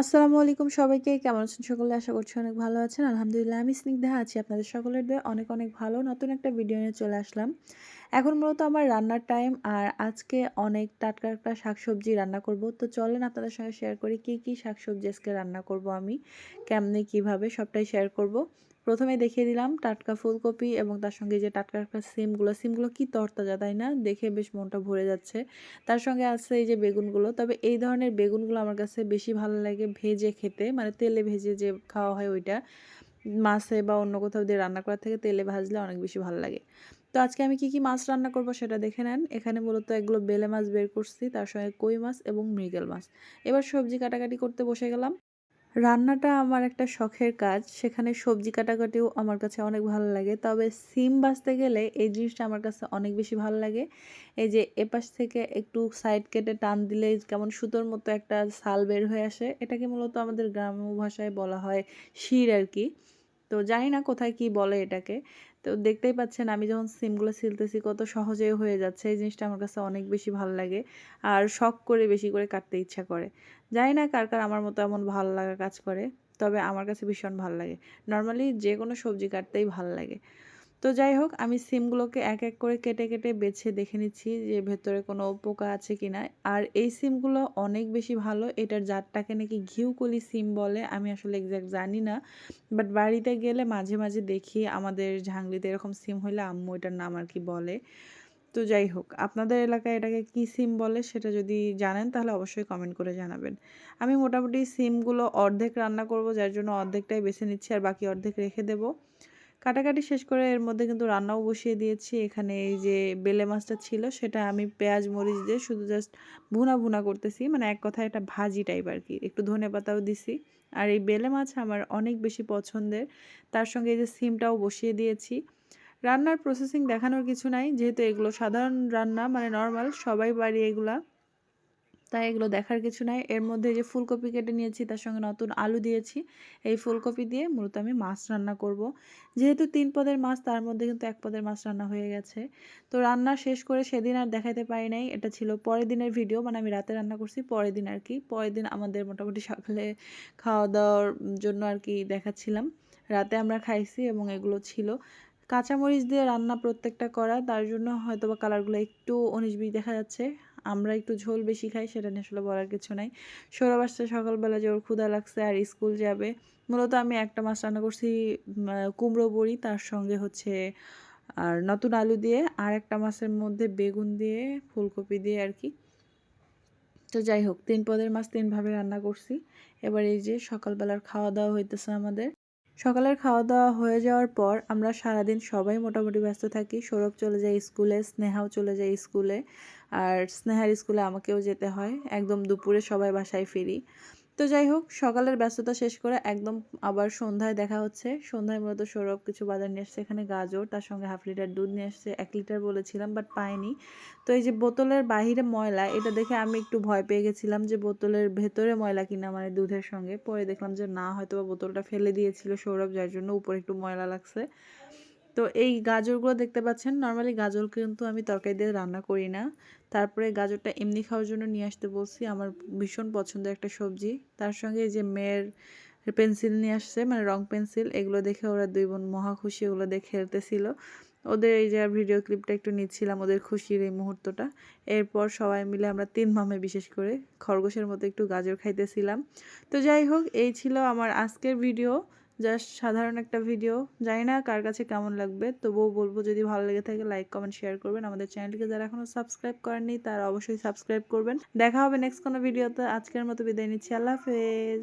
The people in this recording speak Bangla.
আসসালামু আলাইকুম সবাইকে। কেমন আছেন সকলে? আশা করছি অনেক ভালো আছেন। আলহামদুলিল্লাহ, আমি স্নিগ্ধা আছি। আপনাদের সকলের দয়ে অনেক অনেক ভালো নতুন একটা ভিডিও নিয়ে চলে আসলাম। এখন মূলত আমার রান্নার টাইম আর আজকে অনেক টাটকা টাটকা শাকসবজি রান্না করব। তো চলেন আপনাদের সঙ্গে শেয়ার করি, কি কি শাকসবজি আজকে রান্না করব আমি, কেমনে, কীভাবে সবটাই শেয়ার করব। প্রথমে দেখিয়ে দিলাম টাটকা ফুলকপি এবং তার সঙ্গে যে টাটকা টাটকা সিমগুলো সিমগুলো কি তরতাজা, তাই না? দেখে বেশ মনটা ভরে যাচ্ছে। তার সঙ্গে আছে এই যে বেগুনগুলো। তবে এই ধরনের বেগুনগুলো আমার কাছে বেশি ভালো লাগে ভেজে খেতে মানে তেলে ভেজে যে খাওয়া হয় ওইটা। মাছে বা অন্য কোথাও দিয়ে রান্না করার থেকে তেলে ভাজলে অনেক বেশি ভালো লাগে। তো আজকে আমি কি কি মাছ রান্না করব সেটা দেখে নেন। এখানে মূলত এগুলো বেলে মাছ বের করছি, তার সঙ্গে কই মাছ এবং মৃগেল মাছ। এবার সবজি কাটাকাটি করতে বসে গেলাম। রান্নাটা আমার একটা শখের কাজ। সেখানে সবজি কাটাকাটিও আমার কাছে অনেক ভালো লাগে। তবে সিম বাঁচতে গেলে এই জিনিসটা আমার কাছে অনেক বেশি ভালো লাগে। এই যে এপাশ থেকে একটু সাইড কেটে টান দিলে কেমন সুতোর মতো একটা সাল বের হয়ে আসে, এটাকে মূলত আমাদের গ্রাম্য ভাষায় বলা হয় শির আর কি। তো জানি না কোথায় কি বলে এটাকে। তো দেখতেই পাচ্ছেন আমি যখন সিমগুলো সিলতেছি কত সহজে হয়ে যাচ্ছে। এই জিনিসটা আমার কাছে অনেক বেশি ভালো লাগে আর শখ করে বেশি করে কাটতে ইচ্ছা করে। জানি না কার কার আমার মতো এমন ভালো লাগা কাজ করে, তবে আমার কাছে ভীষণ ভালো লাগে। নর্মালি যে কোনো সবজি কাটতেই ভালো লাগে। তো যাই হোক, আমি সিমগুলোকে এক এক করে কেটে কেটে বেছে দেখে নিচ্ছি যে ভেতরে কোনো পোকা আছে কি না। আর এই সিমগুলো অনেক বেশি ভালো। এটার জাতটাকে নাকি ঘিউকলি সিম বলে, আমি আসলে এক্স্যাক্ট জানি না। বাট বাড়িতে গেলে মাঝে মাঝে দেখি আমাদের ঝাংলিতে এরকম সিম হইলে আম্মু এটার নাম আর কি বলে। তো যাই হোক, আপনাদের এলাকায় এটাকে কী সিম বলে সেটা যদি জানেন তাহলে অবশ্যই কমেন্ট করে জানাবেন। আমি মোটামুটি সিমগুলো অর্ধেক রান্না করব, যার জন্য অর্ধেকটাই বেছে নিচ্ছি আর বাকি অর্ধেক রেখে দেবো। কাটাকাটি শেষ করে এর মধ্যে কিন্তু রান্নাও বসিয়ে দিয়েছি। এখানে এই যে বেলে মাছটা ছিল, সেটা আমি পেঁয়াজ, মরিচ দিয়ে শুধু জাস্ট ভুনা ভুনা করতেছি। মানে এক কথায় এটা ভাজি টাইপ আর কি একটু ধনে পাতাও দিছি। আর এই বেলে মাছ আমার অনেক বেশি পছন্দের। তার সঙ্গে এই যে সিমটাও বসিয়ে দিয়েছি। রান্নার প্রসেসিং দেখানোর কিছু নাই। যেহেতু এগুলো সাধারণ রান্না মানে নর্মাল সবাই বাড়ি এগুলা তাই এগুলো দেখার কিছু নাই। এর মধ্যে যে ফুলকপি কেটে নিয়েছি, তার সঙ্গে নতুন আলু দিয়েছি। এই ফুলকপি দিয়ে মূলত আমি মাছ রান্না করব। যেহেতু তিন পদের মাছ, তার মধ্যে কিন্তু এক পদের মাছ রান্না হয়ে গেছে। তো রান্না শেষ করে সেদিন আর দেখাতে পারি নাই। এটা ছিল পরের দিনের ভিডিও মানে আমি রাতে রান্না করছি পরের দিন আর কি। পরের দিন আমাদের মোটামুটি সকালে খাওয়া দাওয়ার জন্য আর কি দেখাচ্ছিলাম। রাতে আমরা খাইছি এবং এগুলো ছিল। কাঁচামরিচ দিয়ে রান্না প্রত্যেকটা করা, তার জন্য হয়তো বা কালারগুলো একটু উনিশ বিশ দেখা যাচ্ছে। আমরা একটু ঝোল বেশি খাই, সেটা নিয়ে আসলে বলার কিছু নাই। সৌরভ আসছে সকালবেলা যে ওর ক্ষুদা লাগছে আর স্কুল যাবে। মূলত আমি একটা মাছ রান্না করছি কুমড়ো বড়ি, তার সঙ্গে হচ্ছে আর নতুন আলু দিয়ে আর একটা মাছের মধ্যে বেগুন দিয়ে, ফুলকপি দিয়ে আর কি। তো যাই হোক, তিন পদের মাছ তিনভাবে রান্না করছি। এবার এই যে সকালবেলার খাওয়া দাওয়া হইতেছে আমাদের। সকালের খাওয়া দাওয়া হয়ে যাওয়ার পর আমরা সারাদিন সবাই মোটামুটি ব্যস্ত থাকি। সৌরভ চলে যায় স্কুলে, স্নেহাও চলে যায় স্কুলে। আর স্নেহার স্কুলে আমাকেও যেতে হয়। একদম দুপুরে সবাই বাসায় ফিরি। তো যাই হোক, সকালের ব্যস্ততা শেষ করে একদম আবার সন্ধ্যায় দেখা হচ্ছে। সন্ধ্যায় মূলত সৌরভ কিছু বাজার নিয়ে এসছে এখানে গাজর, তার সঙ্গে হাফ লিটার দুধ নিয়ে এসছে এক লিটার বলেছিলাম বাট পাইনি। তো এই যে বোতলের বাহিরে ময়লা, এটা দেখে আমি একটু ভয় পেয়ে গেছিলাম যে বোতলের ভেতরে ময়লা কিনা মানে দুধের সঙ্গে। পরে দেখলাম যে না হয়তো বা বোতলটা ফেলে দিয়েছিল সৌরভ, যার জন্য উপরে একটু ময়লা লাগছে। তো এই গাজরগুলো দেখতে পাচ্ছেন নর্মালি গাজর কিন্তু আমি তরকারি দিয়ে রান্না করি না। তারপরে গাজরটা এমনি খাওয়ার জন্য নিয়ে আসতে বলছি, আমার ভীষণ পছন্দের একটা সবজি। তার সঙ্গে যে মেয়ের পেন্সিল নিয়ে আসছে মানে রং পেন্সিল, এগুলো দেখে ওরা দুই বোন মহা খুশি, ওগুলো দেখে খেলতেছিল। ওদের এই যে ভিডিও ক্লিপটা একটু নিচ্ছিলাম, ওদের খুশির এই মুহূর্তটা। এরপর সবাই মিলে আমরা তিন মামে বিশেষ করে খরগোশের মতো একটু গাজর খাইতেছিলাম। তো যাই হোক, এই ছিল আমার আজকের ভিডিও জাস্ট সাধারণ একটা ভিডিও। জানি না কার কাছে কেমন লাগবে, তবুও বলব যদি ভালো লেগে থাকে লাইক, কমেন্ট, শেয়ার করবেন। আমাদের চ্যানেলকে যারা এখনও সাবস্ক্রাইব করেননি, তারা অবশ্যই সাবস্ক্রাইব করবেন। দেখা হবে নেক্সট কোনো ভিডিওতে। আজকের মতো বিদায় নিচ্ছি। আল্লাহ হাফেজ।